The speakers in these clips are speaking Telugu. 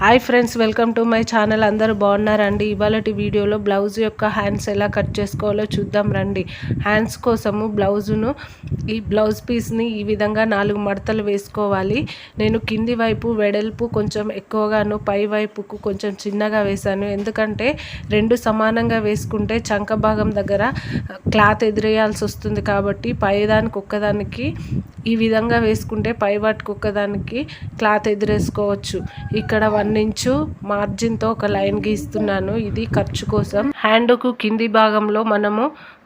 Hi friends welcome to my channel. అందరూ బాగున్నారండి? ఇవాళటి వీడియోలో బ్లౌజ్ యొక్క హ్యాండ్స్ ఎలా కట్ చేసుకోవాలో చూద్దాం రండి. హ్యాండ్స్ కోసము బ్లౌజును ఈ బ్లౌజ్ పీస్ని ఈ విధంగా నాలుగు మడతలు వేసుకోవాలి. నేను కింది వైపు వెడల్పు కొంచెం ఎక్కువగాను పై వైపుకు కొంచెం చిన్నగా వేశాను. ఎందుకంటే రెండు సమానంగా వేసుకుంటే చంక భాగం దగ్గర క్లాత్ ఎదిరేయాల్సి వస్తుంది కాబట్టి పైదానికి ఒక్కదానికి ఈ విధంగా వేసుకుంటే పై వాటికి ఒక్కదానికి క్లాత్ ఎదురేసుకోవచ్చు. ఇక్కడ వన్ ఇంచు మార్జిన్తో ఒక లైన్ గీస్తున్నాను. ఇది ఖర్చు కోసం. హ్యాండ్కు కింది భాగంలో మనము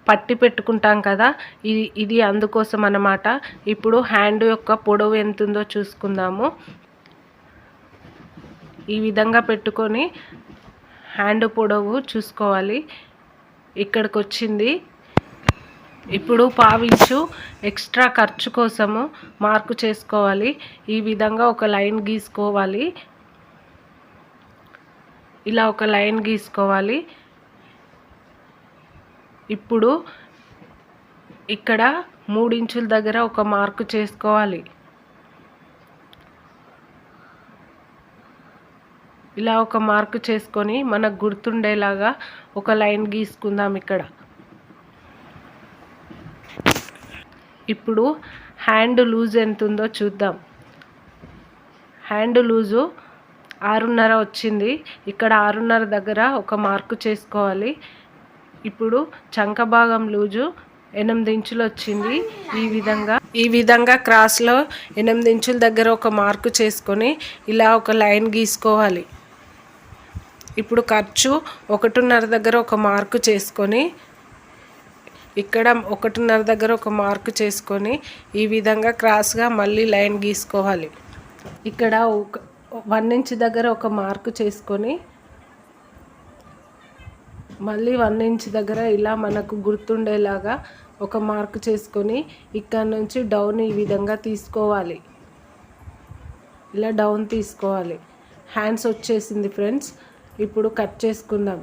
పట్టి పెట్టుకుంటాం కదా. ఇది ఇది అందుకోసం అన్నమాట. ఇప్పుడు హ్యాండ్ యొక్క పొడవు ఎంత ఉందో చూసుకుందాము. ఈ విధంగా పెట్టుకొని హ్యాండ్ పొడవు చూసుకోవాలి. ఇక్కడికి వచ్చింది ఇప్పుడు పావించు ఎక్స్ట్రా ఖర్చు కోసము మార్కు చేసుకోవాలి. ఈ విధంగా ఒక లైన్ గీసుకోవాలి. ఇలా ఒక లైన్ గీసుకోవాలి. ఇప్పుడు ఇక్కడ మూడించుల దగ్గర ఒక మార్కు చేసుకోవాలి. ఇలా ఒక మార్కు చేసుకొని మనకు గుర్తుండేలాగా ఒక లైన్ గీసుకుందాం ఇక్కడ. ఇప్పుడు హ్యాండ్ లూజ్ ఎంత ఉందో చూద్దాం. హ్యాండ్ లూజు ఆరున్నర వచ్చింది. ఇక్కడ ఆరున్నర దగ్గర ఒక మార్కు చేసుకోవాలి. ఇప్పుడు చంక భాగం లూజు ఎనిమిది ఇంచులు వచ్చింది. ఈ విధంగా ఈ విధంగా క్రాస్లో ఎనిమిది ఇంచుల దగ్గర ఒక మార్కు చేసుకొని ఇలా ఒక లైన్ గీసుకోవాలి. ఇప్పుడు ఖర్చు ఒకటిన్నర దగ్గర ఒక మార్కు చేసుకొని ఇక్కడ ఒకటిన్నర దగ్గర ఒక మార్కు చేసుకొని ఈ విధంగా క్రాస్గా మళ్ళీ లైన్ గీసుకోవాలి. ఇక్కడ వన్ ఇంచ్ దగ్గర ఒక మార్క్ చేసుకొని మళ్ళీ వన్ ఇంచ్ దగ్గర ఇలా మనకు గుర్తుండేలాగా ఒక మార్క్ చేసుకొని ఇక్కడ నుంచి డౌన్ ఈ విధంగా తీసుకోవాలి. ఇలా డౌన్ తీసుకోవాలి. హ్యాండ్స్ వచ్చేసింది ఫ్రెండ్స్. ఇప్పుడు కట్ చేసుకుందాం.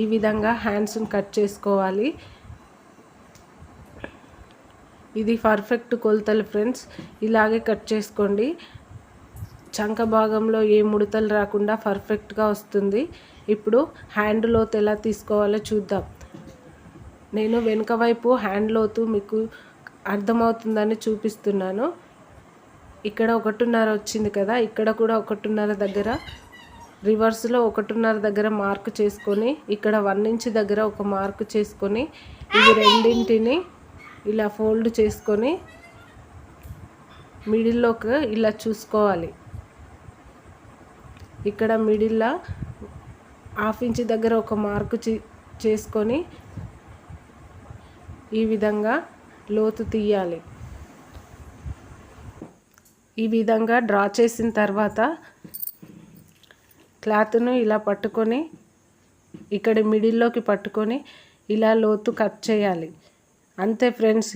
ఈ విధంగా హ్యాండ్స్ని కట్ చేసుకోవాలి. ఇది పర్ఫెక్ట్ కొలతలు ఫ్రెండ్స్. ఇలాగే కట్ చేసుకోండి. చంక భాగంలో ఏ ముడతలు రాకుండా పర్ఫెక్ట్గా వస్తుంది. ఇప్పుడు హ్యాండ్ లోతు ఎలా తీసుకోవాలో చూద్దాం. నేను వెనుక వైపు హ్యాండ్ లోతు మీకు అర్థమవుతుందని చూపిస్తున్నాను. ఇక్కడ ఒకటిన్నర వచ్చింది కదా ఇక్కడ కూడా ఒకటిన్నర దగ్గర రివర్స్లో ఒకటిన్నర దగ్గర మార్క్ చేసుకొని ఇక్కడ వన్ ఇంచ్ దగ్గర ఒక మార్క్ చేసుకొని ఇవి రెండింటిని ఇలా ఫోల్డ్ చేసుకొని మిడిల్లోకి ఇలా చూసుకోవాలి. ఇక్కడ మిడిల్లో హాఫ్ ఇంచ్ దగ్గర ఒక మార్కు చేసుకొని ఈ విధంగా లోతు తీయాలి. ఈ విధంగా డ్రా చేసిన తర్వాత క్లాత్ను ఇలా పట్టుకొని ఇక్కడ మిడిల్లోకి పట్టుకొని ఇలా లోతు కట్ చేయాలి. అంతే ఫ్రెండ్స్.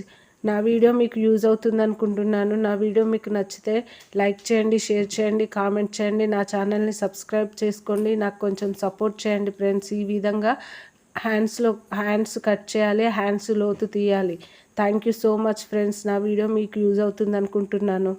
నా వీడియో మీకు యూజ్ అవుతుంది అనుకుంటున్నాను. నా వీడియో మీకు నచ్చితే లైక్ చేయండి షేర్ చేయండి కామెంట్ చేయండి. నా ఛానల్ని సబ్స్క్రైబ్ చేసుకోండి. నాకు కొంచెం సపోర్ట్ చేయండి ఫ్రెండ్స్. ఈ విధంగా హ్యాండ్స్లో హ్యాండ్స్ కట్ చేయాలి హ్యాండ్స్ లోతు తీయాలి. Thank you so much friends. నా వీడియో మీకు యూజ్ అవుతుంది అనుకుంటున్నాను.